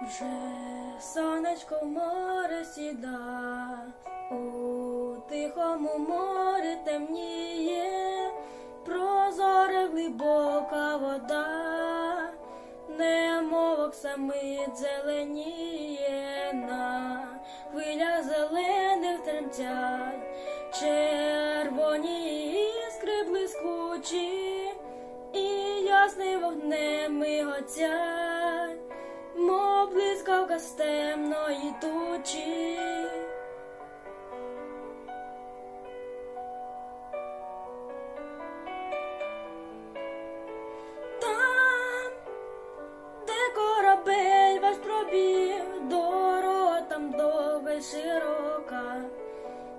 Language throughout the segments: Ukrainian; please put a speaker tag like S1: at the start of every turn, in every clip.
S1: Вже сонечко в море сіда, у тихому морі темніє, прозора глибока вода, немов самит зеленіє на хвиля зелених тремтять, червоні іскри блискучі, і ясний вогнем миготять, блискавка з темної тучі. Там, де корабель ваш пробіг, дорога там довга широка,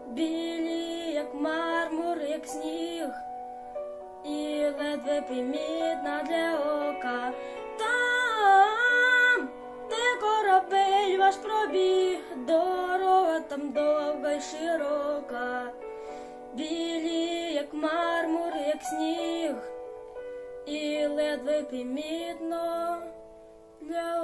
S1: білі, як мармур, як сніг, і ледве примітна для ока. Ваш пробіг, дорога там довга й широка, білі, як мармур, як сніг. І ледве примітно для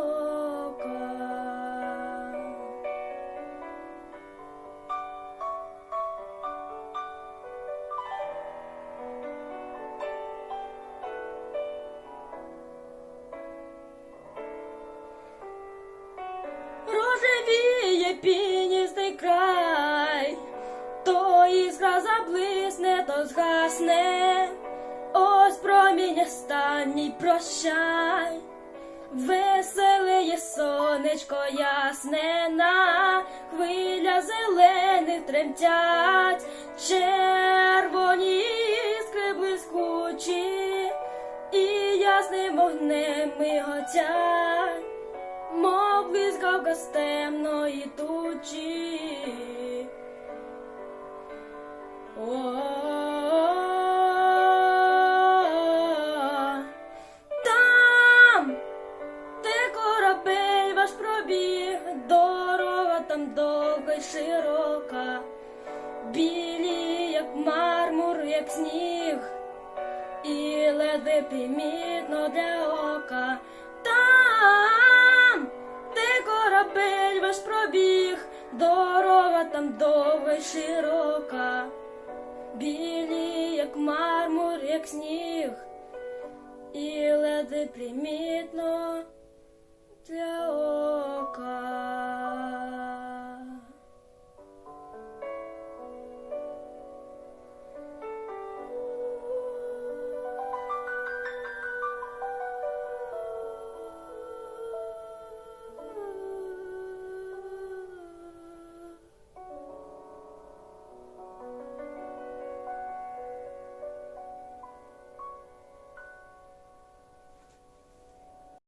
S1: Рожевіє піністий край, то іскра заблисне, то згасне. Ось промінь останній прощай, веселеє сонечко ясне на хвиля зелених тремтять, червоні іскри блискучі, і ясним вогнем миготять, мов з темної тучі. О, Там, де корабель ваш пробіг, дорога там довга й широка, білі, як мармур, як сніг, і ледве примітно для ока. Там довга широка білі, як мармур, як сніг, і ледве примітно для ока.